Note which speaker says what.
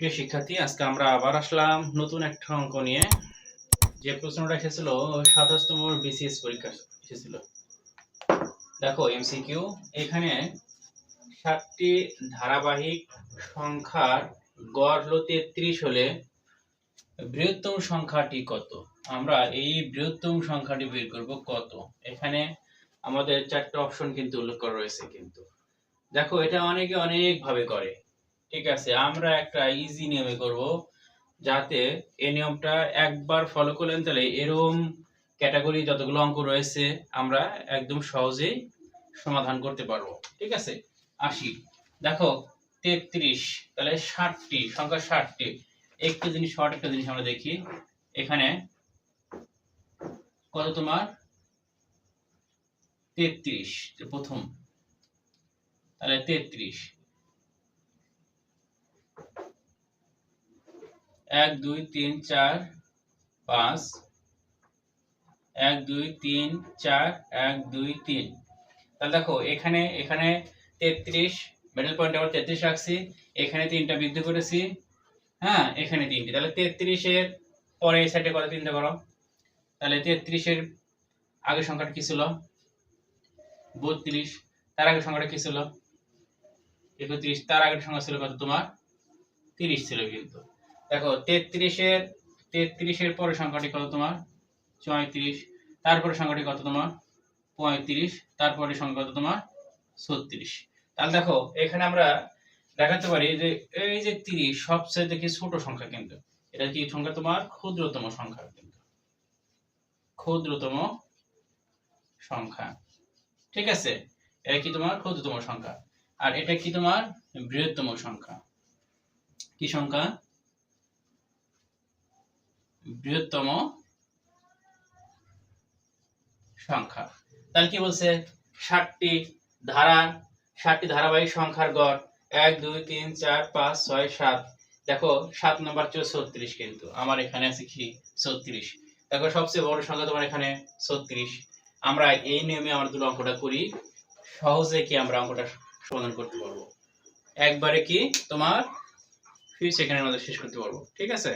Speaker 1: প্রিয় শিক্ষার্থী, আজকে আমরা আবার আসলাম নতুন একটা অঙ্ক নিয়ে। যে প্রশ্নটা এসেছিল সাতাশতম বিসিএস পরীক্ষা এসেছিল। দেখো এমসিকিউ এখানে সাতটি ধারাবাহিক সংখ্যার গড় হলো তেত্রিশ হলে বৃহত্তম সংখ্যাটি কত? আমরা এই বৃহত্তম সংখ্যাটি বের করব কত? এখানে আমাদের চারটে অপশন কিন্তু উল্লেখ করা রয়েছে কিন্তু। দেখো, এটা অনেকে অনেক ভাবে করে। ঠিক আছে, আমরা একটা ইজি নিয়মে করব, যাতে এই নিয়মটা একবার ফলো করলেন তাহলে এরম ক্যাটাগরি যতগুলো অঙ্ক রয়েছে, আমরা একদম সহজেই সমাধান করতে পারব। ঠিক আছে? আসি। দেখো, তেত্রিশ, তাহলে ষাটটি, সংখ্যা ষাটটি। একটা জিনিস শর্ট, একটা জিনিস আমরা দেখি। এখানে কত তোমার? তেত্রিশ প্রথম। তাহলে তেত্রিশ। এক, দুই, তিন, চার, পাঁচ, এক, দুই, তিন, চার, এক, দুই, তিন। তাহলে দেখো, এখানে এখানে তেত্রিশ মিডল পয়েন্ট আবার তেত্রিশ রাখছি, এখানে তিনটা বৃদ্ধি করেছি হ্যাঁ এখানে তিনটি। তাহলে তেত্রিশের পরে এই সাইডে কত তিনটা করো? তাহলে তেত্রিশের আগের সংখ্যাটা কি ছিল? বত্রিশ। তার আগের সংখ্যাটা কি ছিল? একত্রিশ। তার আগের সংখ্যা ছিল কত? তোমার তিরিশ ছিল কিন্তু। দেখো, তেত্রিশের তেত্রিশের পরের সংখ্যাটি কত তোমার? চৌত্রিশ তারপরে সংখ্যাটি কত তোমার? পঁয়ত্রিশ। তারপরে সংখ্যা কত তোমার? ছত্রিশ। তাহলে দেখো, এখানে আমরা দেখাতে পারি যে এই যে তিরিশ সবচেয়ে দেখি ছোট সংখ্যা কিন্তু? এটা কি সংখ্যা তোমার? ক্ষুদ্রতম সংখ্যা কিন্তু। ক্ষুদ্রতম সংখ্যা। ঠিক আছে? এটা কি তোমার? ক্ষুদ্রতম সংখ্যা। আর এটা কি তোমার? বৃহত্তম সংখ্যা। কি সংখ্যা? বৃহত্তম সংখ্যা। তাহলে কি বলছে? ষাটটি ধারা ষাটটি ধারাবাহিক সংখ্যার গড়, এক, দুই, তিন, চার, পাঁচ, ছয়, সাত। দেখো, সাত নম্বর ছিল ছত্রিশ কিন্তু। আমার এখানে আছে কি? ছত্রিশ। দেখো, সবচেয়ে বড় সংখ্যা তোমার এখানে ছত্রিশ। আমরা এই নিয়মে আমরা দুটো অঙ্কটা করি। সহজে কি আমরা অঙ্কটা সমাধান করতে পারব? একবারে কি তোমার ফিউ সেকেন্ডের মধ্যে শেষ করতে পারব। ঠিক আছে?